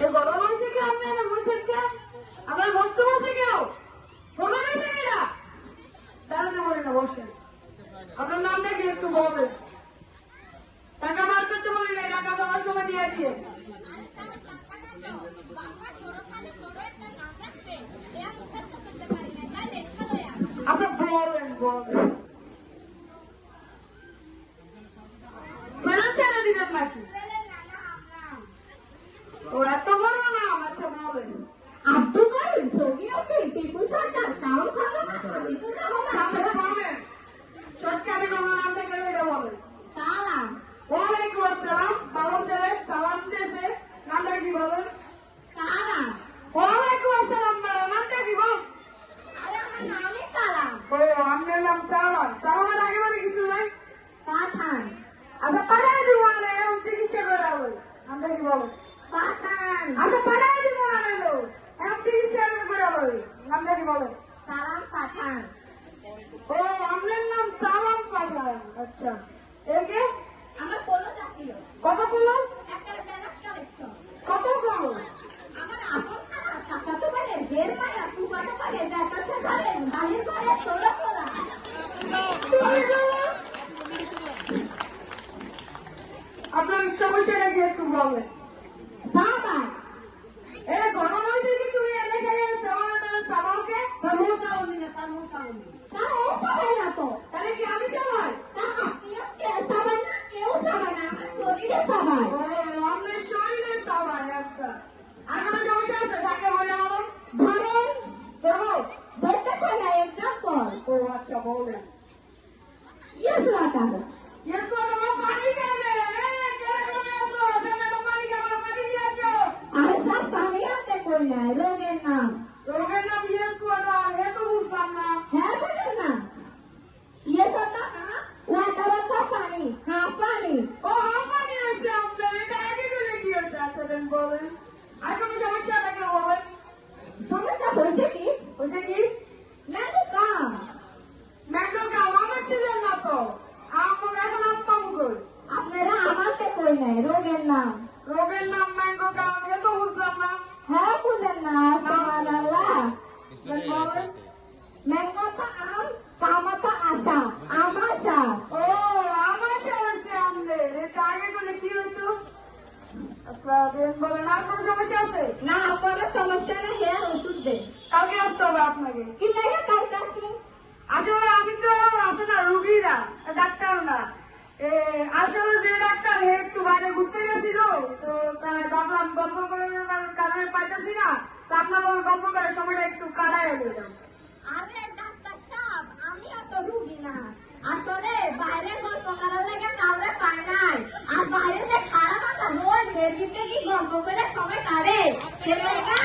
এ গরম হয়েছে কি আপনারা বলছেন কে আমার কষ্ট বসে কেউ? ফোন হয়েছে কিনা দাঁড়াতে বলি না বসেন আপনার নাম দেখি একটু বলবেন টাকা বার করতে বলি না টাকা দেওয়ার সময় দিয়ে দিয়ে আচ্ছা বলেন বলেন মেলা ছেড়ে দিলেন নাকি ও এত বড় নাম আচ্ছা বলেন আব্দুল কারিম সৌদিয়াকে টিপু সরকার শাহরুখ খান হাবিবুর আচ্ছা রহমান বলেন সরকারি কোনো নাম থেকে এটা বলেন সালাম ওয়ালাইকুম আসসালাম ভালো ছেলে সালাম দিয়েছে নামটা কি বলেন সালাম ওয়ালাইকুম আসসালাম ম্যাডাম নামটা কি বল আমার নাম আগে মানে কিছু নাই? পাঠান। আচ্ছা পাঠাই দিব এখন চিকিৎসা করে হবে নামটা কি বলেন পাঠান। আচ্ছা পাঠাই দিব লো চিকিৎসা করে হবে নামটা কি বলেন সালাম পাঠান। ও আপনার নাম সালাম পাঠান। আচ্ছা। একে? আমার কোনো জাতীয় কত পুলস বলবেন বাবা এ গরম তুমি এনে সামানটা সামালকে সামোসা বলি না সামোসা বলি তা ও পারে না তো। তাহলে কি আমি তা কে সাবান না কেউ সাবান না আমার শরীরে সাবান ও শরীরে সাবান আচ্ছা। আর কোনো সমস্যা আছে? তাকে বলে। আমার ধরেন দেবো ধরতে পারে এক্সাম্পল ও আচ্ছা বলবেন ইয়েস ওয়াটার ইয়েস বাবা পানি খাবে এ কেন করে আসো সামনে তো পানি খাবে পানি দিয়ে আসো আর সব পানি নাই রোগের নাম। রোগের নাম ইয়েস তো বুঝলাম না। হ্যাঁ বলেন না। ইয়েস ওয়াটার ওয়াটার অর্থ পানি পানি। ও পানি আছে আপনার এটা আগে চলে কি হচ্ছে আচ্ছা বলেন। আর কোনো সমস্যা থাকে বলেন সমস্যা হয়েছে কি? কি? কাম। ম্যাঙ্গো কাম আমার ছিলেন না তো। আমার এখন আম পাম কই? আপনারা আমারতে কই নাই রোগের নাম। রোগের নাম ম্যাঙ্গো কাম এ তো বুঝলাম না। হ্যাঁ বুঝেন না সুবহান আল্লাহ দেন আম আশা আমাশা ও আমার সমস্যা আমাদের এটা আগে করলে কি হতো বলেন আর কোনো সমস্যা আছে না আপনার সমস্যা নেই হে ওষুধ দে কালকে আসতে হবে আপনাকে কি লাগে আসলে আমি তো আছে না রুগী না ডাক্তার না এ, আসলে যে ডাক্তার হে একটু বাইরে ঘুরতে গেছিল তো তাই ভাবলাম গল্প পাইতেছি না, তা আপনার গল্প করার সময়টা একটু কাটায় আমি আরে ডাক্তার সাহেব, আমি অত রুগী না। আসলে বাইরে গল্প করার লাগে কাউরে পায় নাই। আর বাইরে যে খারাপ একটা রোজ বেরিতে কি গল্প করে সবাই কারে সে লেগে